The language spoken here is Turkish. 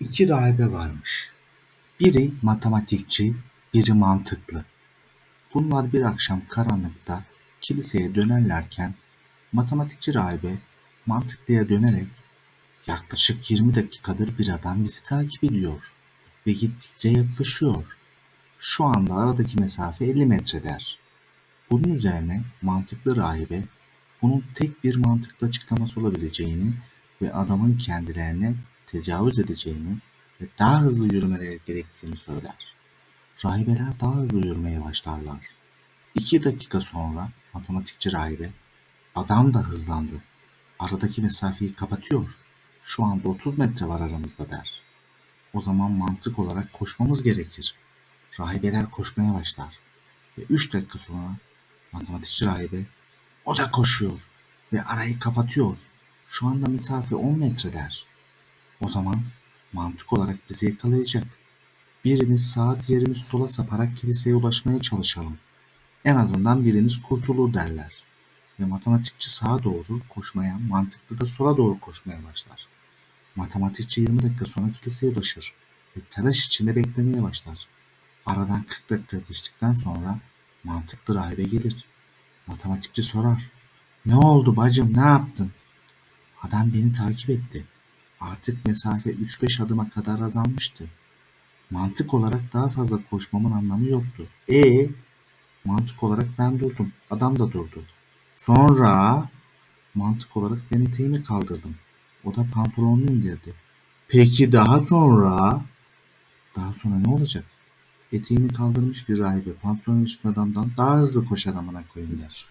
İki rahibe varmış. Biri matematikçi, biri mantıklı. Bunlar bir akşam karanlıkta kiliseye dönerlerken matematikçi rahibe mantıklıya dönerek yaklaşık 20 dakikadır bir adam bizi takip ediyor ve gittikçe yaklaşıyor. Şu anda aradaki mesafe 50 metre der. Bunun üzerine mantıklı rahibe bunun tek bir mantıklı açıklaması olabileceğini ve adamın kendilerine tecavüz edeceğini ve daha hızlı yürümeleri gerektiğini söyler. Rahibeler daha hızlı yürümeye başlarlar. İki dakika sonra matematikçi rahibe, adam da hızlandı. Aradaki mesafeyi kapatıyor. Şu anda 30 metre var aramızda der. O zaman mantık olarak koşmamız gerekir. Rahibeler koşmaya başlar. Ve 3 dakika sonra matematikçi rahibe, o da koşuyor ve arayı kapatıyor. Şu anda mesafe 10 metre der. O zaman mantık olarak bizi yakalayacak. Birimiz sağa diğerimiz sola saparak kiliseye ulaşmaya çalışalım. En azından birimiz kurtulur derler. Ve matematikçi sağa doğru koşmaya, mantıklı da sola doğru koşmaya başlar. Matematikçi 20 dakika sonra kiliseye ulaşır ve telaş içinde beklemeye başlar. Aradan 40 dakika geçtikten sonra mantıklı rahibe gelir. Matematikçi sorar. Ne oldu bacım ne yaptın? Adam beni takip etti. Artık mesafe 3-5 adıma kadar azalmıştı. Mantık olarak daha fazla koşmamın anlamı yoktu. E mantık olarak ben durdum. Adam da durdu. Sonra mantık olarak ben eteğimi kaldırdım. O da pantolonunu indirdi. Peki daha sonra? Daha sonra ne olacak? Eteğini kaldırmış bir rahibe pantolonun üstünde adamdan daha hızlı koşar amına koyayım der.